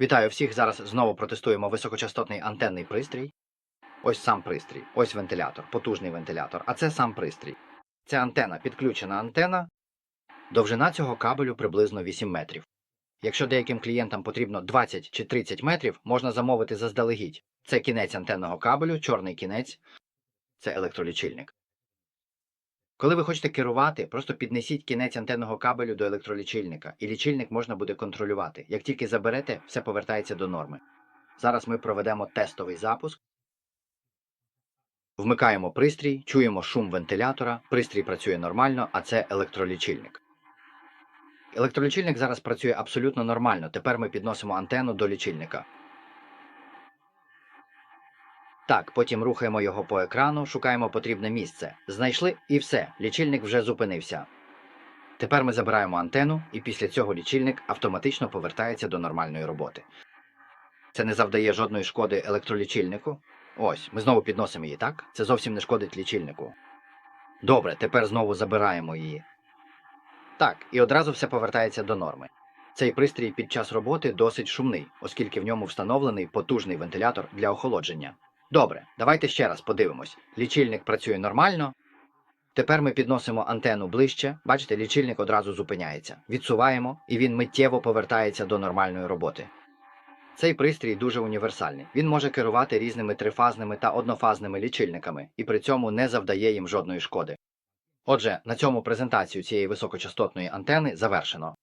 Вітаю всіх! Зараз знову протестуємо високочастотний антенний пристрій. Ось сам пристрій, ось вентилятор, потужний вентилятор, а це сам пристрій. Це антена, підключена антена. Довжина цього кабелю приблизно 8 метрів. Якщо деяким клієнтам потрібно 20 чи 30 метрів, можна замовити заздалегідь. Це кінець антенного кабелю, чорний кінець це електролічильник. Коли ви хочете керувати, просто піднесіть кінець антенного кабелю до електролічильника, і лічильник можна буде контролювати. Як тільки заберете, все повертається до норми. Зараз ми проведемо тестовий запуск. Вмикаємо пристрій, чуємо шум вентилятора, пристрій працює нормально, а це електролічильник. Електролічильник зараз працює абсолютно нормально. Тепер ми підносимо антенну до лічильника. Так, потім рухаємо його по екрану, шукаємо потрібне місце. Знайшли і все, лічильник вже зупинився. Тепер ми забираємо антенну, і після цього лічильник автоматично повертається до нормальної роботи. Це не завдає жодної шкоди електролічильнику. Ось, ми знову підносимо її, так? Це зовсім не шкодить лічильнику. Добре, тепер знову забираємо її. Так, і одразу все повертається до норми. Цей пристрій під час роботи досить шумний, оскільки в ньому встановлений потужний вентилятор для охолодження. Добре, давайте ще раз подивимось. Лічильник працює нормально. Тепер ми підносимо антенну ближче. Бачите, лічильник одразу зупиняється. Відсуваємо, і він миттєво повертається до нормальної роботи. Цей пристрій дуже універсальний. Він може керувати різними трифазними та однофазними лічильниками і при цьому не завдає їм жодної шкоди. Отже, на цьому презентацію цієї високочастотної антени завершено.